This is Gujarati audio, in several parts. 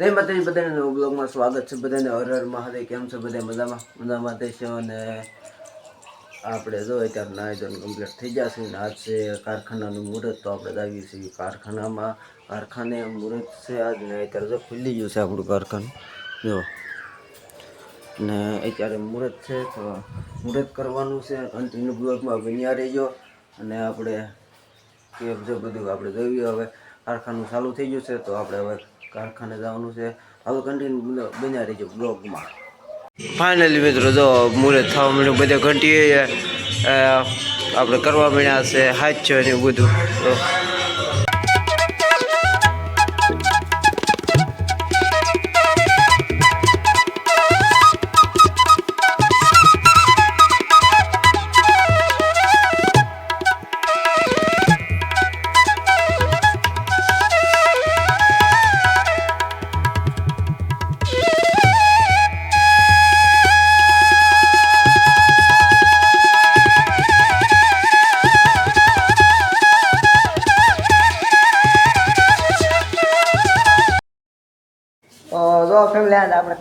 જય માતાજી, બધાને બ્લોગમાં સ્વાગત છે. બધાને હર હર મહાદેવ, કેમ છે બધા? મજામાં? મજામાં છે અને આપણે જો અત્યારે નાયજન કમ્પ્લીટ થઈ જશે ને આજ છે કારખાનાનું મુહૂર્ત, તો આપણે જાવીએ છીએ કારખાનામાં. કારખાને મુહૂર્ત છે આજ ને અત્યારે જો ખુલ્લી ગયું છે આપણું કારખાનું. જો. ને અત્યારે મુહૂર્ત છે, તો મુહૂર્ત કરવાનું છે. કન્ટિન્યુ બ્લોગમાં બન્યા રહેજો. અને આપણે કેમ છે બધું? આપણે જોયું હવે કારખાનું ચાલુ થઈ ગયું છે, તો આપણે હવે કારખાને જવાનું છે. હવે કન્ટિન્યુ બન્યા રહીજો બ્લોગમાં. ફાઇનલી મિત્રો, જો મુહૂર્ત થવા મળ્યું બધે ઘંટી આપણે કરવા મળ્યા છે હાથ છે ને બધું.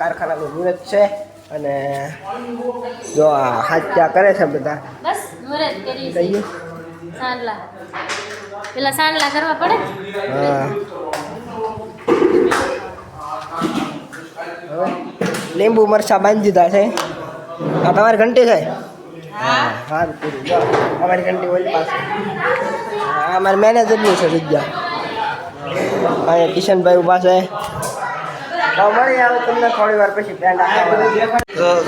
કારખાનાનું મુહૂર્ત છે અને જો આ હાથ્યા કરે છે બધા. બસ મુહૂર્ત કરી ગયું સાંડલા. પેલા સાંડલા કરવા પડે? હા. લીંબુ મરચા બાંધી દીધા છે. આ તમારી ઘંટી છે? હા. હા પૂરું. અમારી ઘંટી ઓલી પાસે. અમારે મેનેજરનું છે જગ્યા. અહીંયા કિશનભાઈ ઊભા છે. મળી આવે તમને થોડી વાર પછી પેન્ટ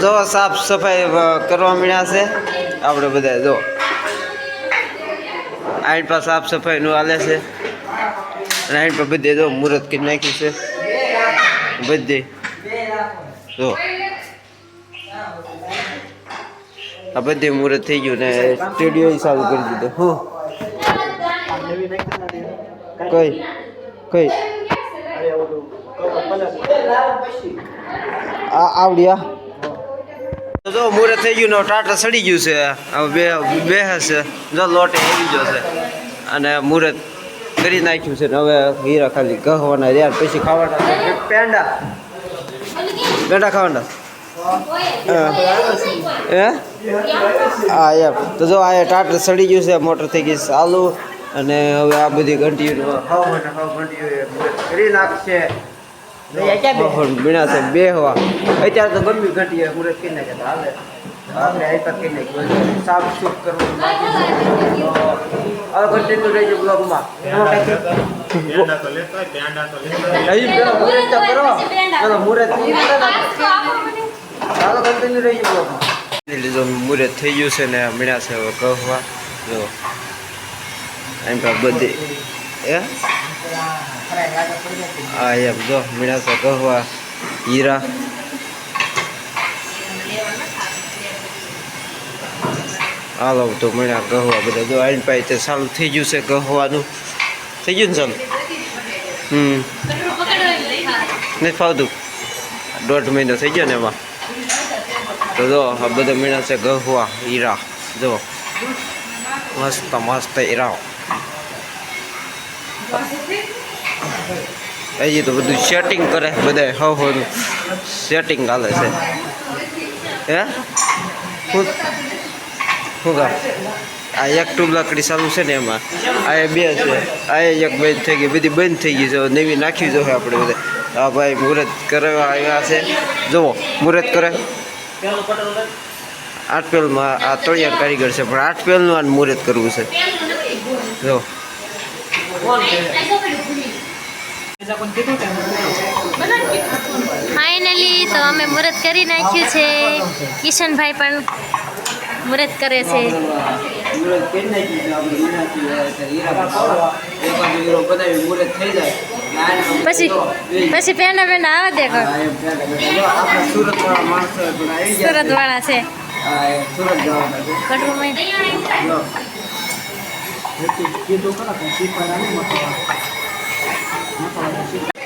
જો સાફ સફાઈ કરવા મળ્યા છે. આપણે બધા જો. આઈન પર સાફ સફાઈનું હાલે છે. અને પર બધે જો મુહૂર્ત કરી નાખ્યું છે. બધે. જો. આ બધે મુહૂર્ત થઈ ગયું ને સ્ટુડિયો ચાલુ કરી દીધો. હું. કઈ? કઈ? આવડ્યા જો, મુરે થઈ ગયું ને ટાટા સડી ગયું છે. બે બે હશે. જો, લોટે આવી ગયો અને મુહૂર્ત કરી નાખ્યું છે હવે હીરા ખાલી ગહવાના રહ્યા પછી ખાવાના પેંડા. પેંડા ખાવાના? હે? એમ તો જો, આ ટાટર સડી ગયું છે, મોટર થઈ ગઈ ચાલુ અને હવે આ બધી ઘંટીઓ ખાવા માટે ખાવા ઘંટીઓ કરી નાખશે. બીણા છે બે હવા. અત્યારે તો ગમી ઘટી મુહૂર્ત કરી નાખે હાલે. આપણે આઈપા કરી નાખ્યું સાફ સુફ કરવું હવે કન્ટિન્યુ રહેજો બ્લોગમાં હજી પેલો મુહૂર્ત તો કરો. ને. ચાલો કન્ટિન્યુ રહેજો બ્લોગમાં લીધો મુહૂર્ત થઈ ગયું છે ને મીણા છે હવે કહવા જો એમ બધી એ? હા એમ જો, મીણા છે કહવા હીરા. હાલો તો મીણા કહવા બધા. જો, આઈન પાસે તે ચાલુ થઈ ગયું છે કહવાનું થઈ ગયું ને ચાલુ? હમ. નથી ફાવતું? દોઢ મહિનો થઈ ગયો ને એમાં. તો જો, આ બધા મીણા છે ગહવા, હીરા. જો, મસ્ત મસ્ત હીરા હજી તો બધું સેટિંગ કરે બધા હવ હવનું સેટિંગ ચાલે છે. હે? શું શું કામ? આ એક ટ્યુબ લાકડી ચાલુ છે ને એમાં. આ બે છે. આ એક બંધ થઈ ગઈ, બધી બંધ થઈ ગઈ છે. નવી નાખવી જોઈએ આપણે બધા. હા ભાઈ મુહૂર્ત કરવા આવ્યા છે. જુઓ, મુહૂર્ત કરે આઠ પેલમાં આ તળિયા કારીગર છે, પણ આઠ પેલનું આ મુહૂર્ત કરવું છે. જો ફાઇનલી તો અમે મુહૂર્ત કરી નાખ્યું છે. કિશનભાઈ પણ મુહૂર્ત કરે છે. પછી પછી પેંડા પેંડા આવે દેખો સુરત વાળા છે. સુરત જવાના.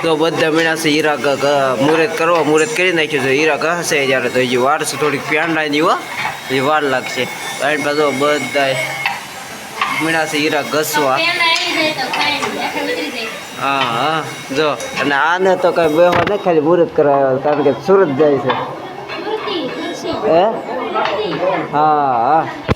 તો બધા મીણા છે ગ- ગ- મુહૂર્ત કરવા મુહૂર્ત કરી નાખ્યું છે. હીરા હશે જ્યારે તો હજી વાર છે થોડીક પ્યાંડા હો. હજી વાર લાગશે. કારણ પાછો બધા મીણા છે હીરા ઘસવા. હા હા. જો અને આને તો કઈ બેહવા નહીં ખાલી મુહૂર્ત કરાવ્યો કારણ કે સુરત જાય છે. હે? હા હા.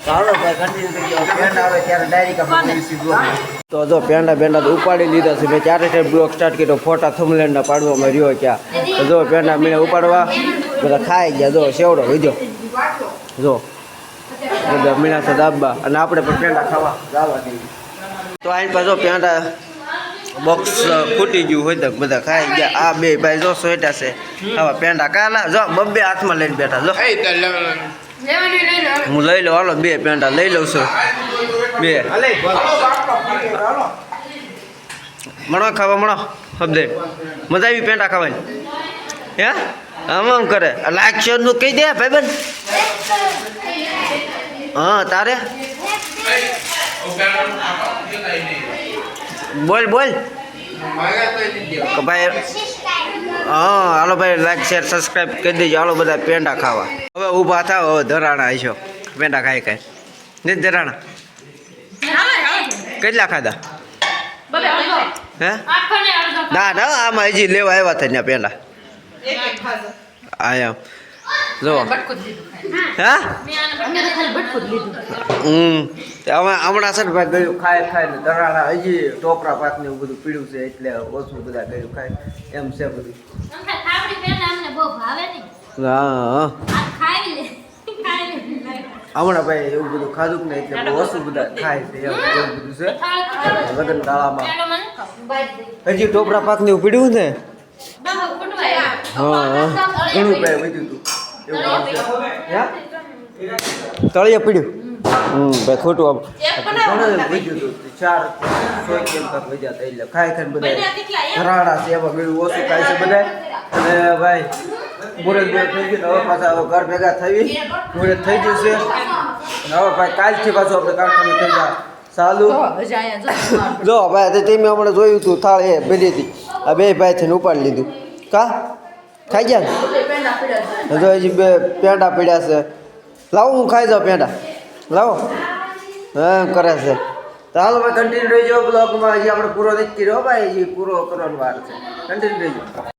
તો જો પેંડા પેંડા તો ઉપાડી લીધા છે. મેં ચારે બ્લોક સ્ટાર્ટ કર્યો. ફોટા થમલેન્ડના પાડવામાં રહ્યો ક્યાં તો જો પેંડા મેં ઉપાડવા. બધા ખાઈ ગયા. જો સેવડો વિધો જો. બધા મીણા છે દાબા. અને આપણે પણ પેંડા ખાવા જવા દેવી તો આની પાસે જો પેંડા બોક્સ ફૂટી ગયું હોય તો બધા ખાઈ ગયા. આ બે ભાઈ જો સોટા છે. આવા પેંડા કાલા. જો બબ્બે હાથમાં લઈને બેઠા. જો. હું લઈ લઉં. હાલો, બે પેન્ટા લઈ લઉં છું. બે. મણો ખાવા, મણો, હબદે. મજા આવી પેન્ટા ખાવાની? હે? આમ આમ કરે. લાક્ષરનું કહી દે, ભાઈબંધ. હા, તારે? બોલ બોલ. કે ભાઈ હા હાલો ભાઈ લાઈક શેર સબસ્ક્રાઈબ કરી દેજો. હાલો બધા પેંડા ખાવા. હવે ઊભા થાવ હવે ધરાણા આવીશો પેંડા ખાઈ ખાઈ. ને ધરાણા. કેટલા ખાધા? હે? ના ના આમાં હજી લેવા આવ્યા હતા ત્યાં પેંડા આયા. જો. હા? હમ. હમણાં છે ને ભાઈ ગયું ખાય ખાય ને ધરાણા હજી ટોપરા પાક ને એવું બધું પીડ્યું છે એટલે ઓછું બધા ગયું ખાય. એમ છે બધું. હા હમણાં ભાઈ એવું બધું ખાધું ને નહીં એટલે ઓછું બધા ખાય છે એમ એવું બધું છે. લગ્ન તાળામાં હજી ટોપરા પાક ને એવું પીડ્યું ને હા ઘણું ભાઈ વધ્યું હતું? તળિયે પીડ્યું. હમ ભાઈ ખોટું ચાર સો કેમ કાંક વધ્યા હતા એટલે ખાઈ ખાઈને બધા ધરાણા છે એમાં બીજું ઓછું ખાય છે બધા અને ભાઈ મુરત મુરત થઈ ગયું હવે પાછા હવે ઘર ભેગા થઈ મુરત થઈ ગયું છે. હવે ભાઈ કાલથી પાછું આપણે કારખાનું થઈ જાય ચાલુ. જો ભાઈ તે તમે હમણાં જોયું હતું થાળ એ ભેડી હતી આ બે ભાઈ થઈને ઉપાડી લીધું. કા? ખાઈ ગયા ને? જો હજી બે પેંડા પીડ્યા છે. લાવો, હું ખાઈ જાઉં પેંડા. લાવો. એમ કરે છે. તો હાલો ભાઈ કન્ટિન્યુ રહેજો બ્લોગમાં હજી આપણે પૂરો નથી કર્યો ભાઈ, હજી પૂરો કરવાનો વાર છે. કન્ટિન્યુ રહેજો.